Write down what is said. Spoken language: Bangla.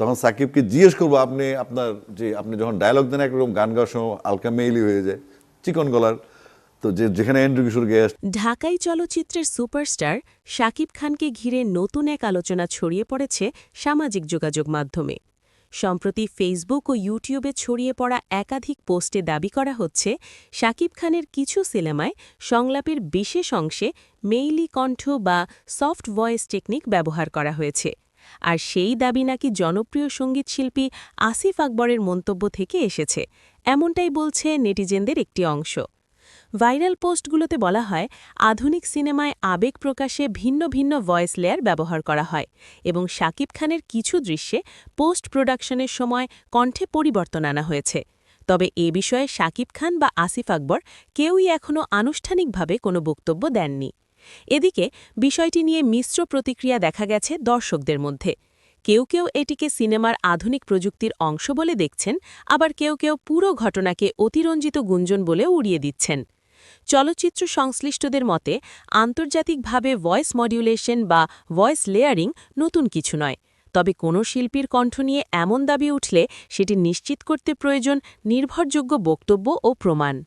তখন সাকিবকে জিজ্ঞেস করব, আপনি, আপনার যে, আপনি যখন ডায়লগ দেন, একরকম গান গাওয়ার সময় আলকা মেইলি হয়ে যায়, চিকন গলার। তো যে, যেখানে এন্ড্রু কিশোর ঢাকাই চলচ্চিত্রের সুপারস্টার শাকিব খানকে ঘিরে নতুন এক আলোচনা ছড়িয়ে পড়েছে সামাজিক যোগাযোগ মাধ্যমে। সম্প্রতি ফেসবুক ও ইউটিউবে ছড়িয়ে পড়া একাধিক পোস্টে দাবি করা হচ্ছে শাকিব খানের কিছু সিনেমায় সংলাপের বিশেষ অংশে মেইলি কণ্ঠ বা সফট ভয়েস টেকনিক ব্যবহার করা হয়েছে। আর সেই দাবি নাকি জনপ্রিয় সঙ্গীতশিল্পী আসিফ আকবরের মন্তব্য থেকে এসেছে, এমনটাই বলছে নেটিজেনদের একটি অংশ। ভাইরাল পোস্টগুলোতে বলা হয়, আধুনিক সিনেমায় আবেগ প্রকাশে ভিন্ন ভিন্ন ভয়েস লেয়ার ব্যবহার করা হয় এবং শাকিব খানের কিছু দৃশ্যে পোস্ট প্রোডাকশনের সময় কণ্ঠে পরিবর্তন আনা হয়েছে। তবে এ বিষয়ে শাকিব খান বা আসিফ আকবর কেউই এখনও আনুষ্ঠানিকভাবে কোনো বক্তব্য দেননি। এদিকে, বিষয়টি নিয়ে মিশ্র প্রতিক্রিয়া দেখা গেছে দর্শকদের মধ্যে। কেউ কেউ এটিকে সিনেমার আধুনিক প্রযুক্তির অংশ বলে দেখছেন, আবার কেউ কেউ পুরো ঘটনাকে অতিরঞ্জিত গুঞ্জন বলে উড়িয়ে দিচ্ছেন। চলচ্চিত্র সংশ্লিষ্টদের মতে, আন্তর্জাতিকভাবে ভয়েস মডিউলেশন বা ভয়েস লেয়ারিং নতুন কিছু নয়। তবে কোনো শিল্পীর কণ্ঠ নিয়ে এমন দাবি উঠলে সেটি নিশ্চিত করতে প্রয়োজন নির্ভরযোগ্য বক্তব্য ও প্রমাণ।